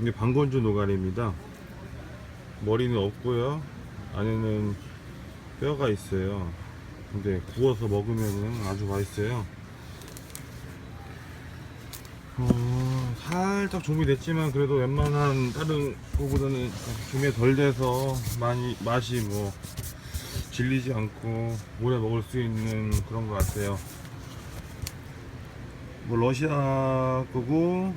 이게 방건조 노가리입니다. 머리는 없고요. 안에는 뼈가 있어요. 근데 구워서 먹으면 아주 맛있어요. 어, 살짝 준비됐지만 그래도 웬만한 다른 거보다는 준비 덜 돼서 많이 맛이 뭐 질리지 않고 오래 먹을 수 있는 그런 것 같아요. 뭐 러시아 거고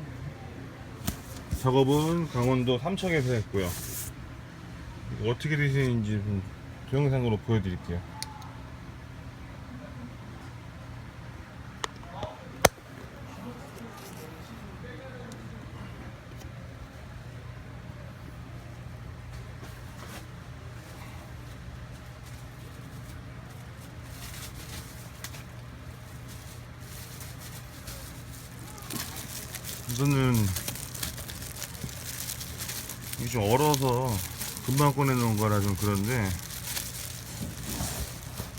작업은 강원도 삼척에서 했고요. 어떻게 되시는지 좀 동영상으로 보여드릴게요. 이거는 이게 좀 얼어서 금방 꺼내놓은 거라 좀 그런데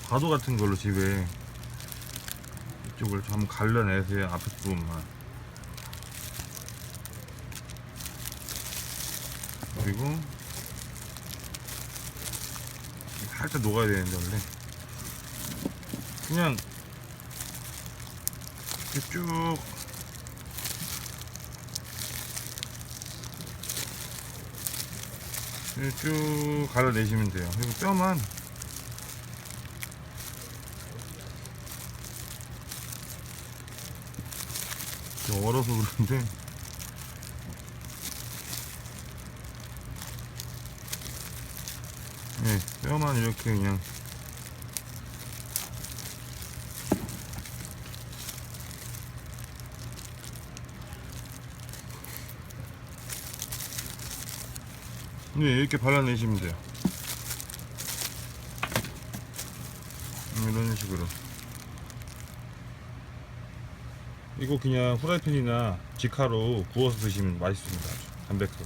과도 같은 걸로 집에 이쪽을 좀 갈라내세요 앞에 부분만. 그리고 살짝 녹아야 되는데 원래. 그냥 이렇게 쭉 이렇게 쭉 갈아내시면 돼요. 그리고 뼈만 좀 얼어서 그런데 네, 뼈만 이렇게 그냥 네, 이렇게 발라내시면 돼요. 음, 이런 식으로. 이거 그냥 후라이팬이나 직화로 구워서 드시면 맛있습니다. 담백하고.